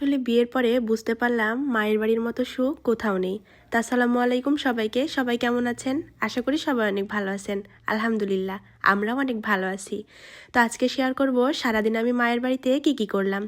আসলে বিয়ের পরে বুঝতে পারলাম মায়ের বাড়ির মতো সুখ কোথাও নেই। তা আসসালামু আলাইকুম সবাইকে। সবাই কেমন আছেন? আশা করি সবাই অনেক ভালো আছেন। আলহামদুলিল্লাহ। আমরাও অনেক ভালো আছি। তো আজকে শেয়ার করব সারাদিন আমি মায়ের বাড়িতে কি কি করলাম।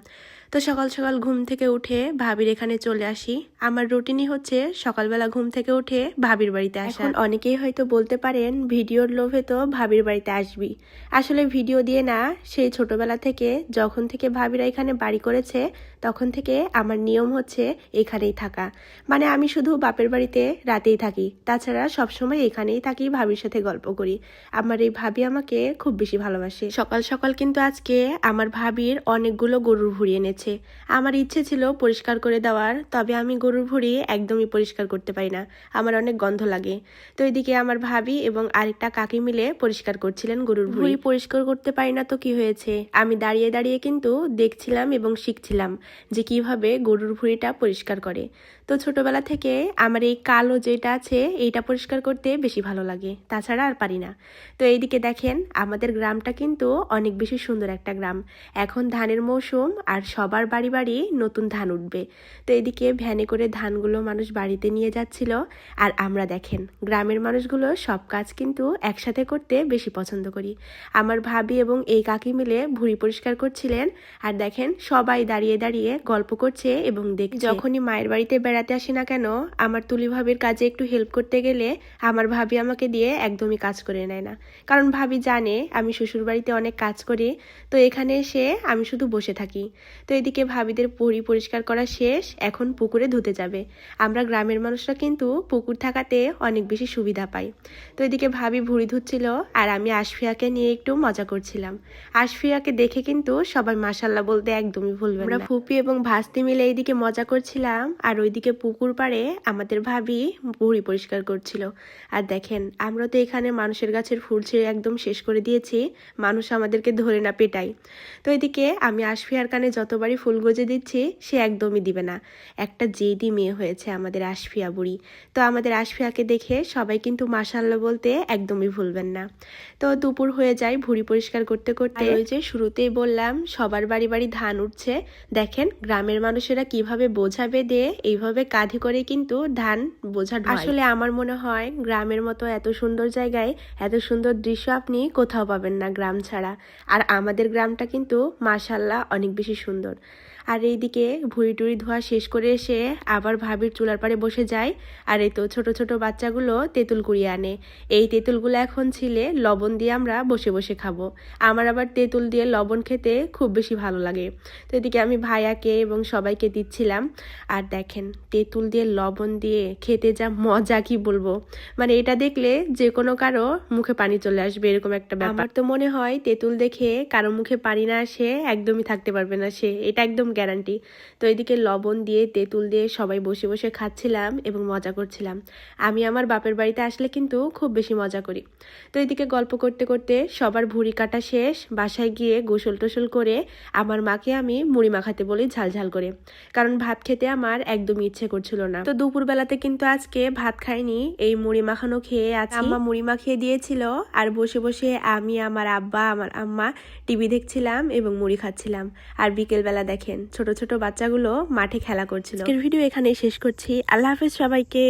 তো সকাল সকাল ঘুম থেকে উঠে ভাবির এখানে চলে আসি। আমার রুটিনই হচ্ছে সকালবেলা ঘুম থেকে উঠে ভাবির বাড়িতে আসা। অনেকেই হয়তো বলতে পারেন ভিডিওর লোভে তো ভাবির বাড়িতে আসবি। আসলে ভিডিও দিয়ে না সেই ছোটবেলা থেকে যখন থেকে ভাবিরা এখানে বাড়ি করেছে তখন থেকে আমার নিয়ম হচ্ছে এখানেই থাকা। মানে আমি শুধু বাপের বাড়িতে রাতেই থাকি। তাছাড়া সবসময় এখানেই থাকি ভাবির সাথে গল্প করি। আমার এই ভাবি আমাকে খুব বেশি ভালোবাসে। সকাল সকাল কিন্তু আজকে আমার ভাবির অনেকগুলো গরুর ভুড়ি এনেছে। আমার ইচ্ছে ছিল পরিষ্কার করে দেওয়ার, তবে আমি গরুর ভুড়ি একদমই পরিষ্কার করতে পারি না। আমার অনেক গন্ধ লাগে। তো এদিকে আমার ভাবি এবং আরেকটা কাকি মিলে পরিষ্কার করছিলেন গরুর ভুড়ি। পরিষ্কার করতে পারি না তো কি হয়েছে? আমি দাঁড়িয়ে দাঁড়িয়ে কিন্তু দেখছিলাম এবং শিখছিলাম যে কীভাবে গরুর ভুঁড়িটা পরিষ্কার করে। তো ছোটবেলা থেকে আমার এই কালো যেটা আছে, এইটা পরিষ্কার করতে বেশি ভালো লাগে। তাছাড়া আর পারি না। তো এইদিকে দেখেন, আমাদের গ্রামটা কিন্তু অনেক বেশি সুন্দর একটা গ্রাম। এখন ধানের মৌসুম আর সবার বাড়ি বাড়ি নতুন ধান উঠবে। তো এইদিকে ভ্যানে করে ধানগুলো মানুষ বাড়িতে নিয়ে যাচ্ছিল। আর আমরা দেখেন, গ্রামের মানুষগুলো সব কাজ কিন্তু একসাথে করতে বেশি পছন্দ করি। আমার ভাবি এবং এই কাকি মিলে ভুঁড়ি পরিষ্কার করছিলেন। আর দেখেন, সবাই দাঁড়িয়ে দাঁড়িয়ে গল্প করছে এবং দেখ যখনই মায়ের বাড়িতে বেড়াতে আসি না কেন আমার তুলি ভাবির কাজে একটু হেল্প করতে গেলে আমার ভাবি আমাকে দিয়ে একদমই কাজ করে নেয় না। কারণ ভাবি জানে আমি শ্বশুর বাড়িতে অনেক কাজ করি তো এখানে এসে আমি শুধু বসে থাকি। তো এদিকে ভাবিদের পরি পরিষ্কার করা শেষ এখন পুকুরে ধুতে যাবে। আমরা গ্রামের মানুষরা কিন্তু পুকুর থাকাতে অনেক বেশি সুবিধা পাই। তো এদিকে ভাবি ভুড়ি ধুচ্ছিল আর আমি আশফিয়াকে নিয়ে একটু মজা করছিলাম। আশফিয়াকে দেখে কিন্তু সবাই মাসাল্লাহ বলতে একদমই ভুলবে আমরা ফুপি এবং ভাস্তি মিলে এইদিকে মজা করছিলাম আর ওইদিকে পুকুর পাড়ে আমাদের ভাবি ভুড়ি পরিষ্কার করছিল। আর দেখেন, আমরা তো এখানে মানুষের গাছের ফুল ছিঁড়ে একদম শেষ করে দিয়েছি। মানুষ আমাদেরকে ধরে না পেটাই তো এদিকে আমি আশফিয়ার কানে যতবারই ফুল গজে দিচ্ছি, সে একদমই দিবে না। একটা জেদি মেয়ে হয়েছে আমাদের আশফিয়া বুড়ি। তো আমাদের আশফিয়াকে দেখে সবাই কিন্তু মাসাল্লাহ বলতে একদমই ভুলবেন না। তো দুপুর হয়ে যায় ভুড়ি পরিষ্কার করতে করতে। ওই যে শুরুতেই বললাম, সবার বাড়ি বাড়ি ধান উঠছে। দেখেন, গ্রামের মানুষেরা কীভাবে বোঝাবে বেঁধে এইভাবে কাঁধে করে কিন্তু ধান বোঝা আসলে আমার মনে হয় গ্রামের মতো এত সুন্দর জায়গায় এত সুন্দর দৃশ্য আপনি কোথাও পাবেন না গ্রাম ছাড়া। আর আমাদের গ্রামটা কিন্তু মাসাল্লাহ অনেক বেশি সুন্দর। আর এইদিকে ভুড়ি টুড়ি ধোয়া শেষ করে এসে আবার ভাবির চুলার পাড়ে বসে যায়। আর এই তো ছোট ছোট বাচ্চাগুলো তেঁতুল কুড়িয়ে আনে। এই তেঁতুলগুলো এখন ছিলে লবণ দিয়ে আমরা বসে বসে খাব। আমার আবার তেঁতুল দিয়ে লবণ খেতে খুব বেশি ভালো লাগে। তো এদিকে আমি ভাইয়াকে এবং সবাইকে দিচ্ছিলাম। আর দেখেন, তেঁতুল দিয়ে লবণ দিয়ে খেতে যা মজা কি বলব। মানে এটা দেখলে যে কোনো কারও মুখে পানি চলে আসবে, এরকম একটা ব্যাপার। তো মনে হয় তেঁতুল দেখে কারও মুখে পানি না আসে, একদমই থাকতে পারবে না সে। এটা একদম গ্যারান্টি। তো এদিকে লবণ দিয়ে, তেঁতুল দিয়ে সবাই বসে বসে খাচ্ছিলাম এবং মজা করছিলাম। আমি আমার বাপের বাড়িতে আসলে কিন্তু খুব বেশি মজা করি। তো এদিকে গল্প করতে করতে সবার ভুড়ি কাটা শেষ, বাসায় গিয়ে গোসল টোসল করে আমার মাকে আমি মুড়ি মাখাতে বলি ঝাল ঝাল করে। কারণ ভাত খেতে আমার একদমই ইচ্ছে করছিল না। তো দুপুর বেলাতে কিন্তু আজকে ভাত খাইনি, এই মুড়ি মাখানো খেয়ে আজ আম্মা মুড়ি মাখিয়ে দিয়েছিল আর বসে বসে আমি, আমার আব্বা, আমার আম্মা টিভি দেখছিলাম এবং মুড়ি খাচ্ছিলাম। আর বিকেল বেলা দেখেন ছোট ছোট বাচ্চাগুলো মাঠে খেলা করছিল। ভিডিও এখানে শেষ করছি। আল্লাহ হাফেজ সবাইকে।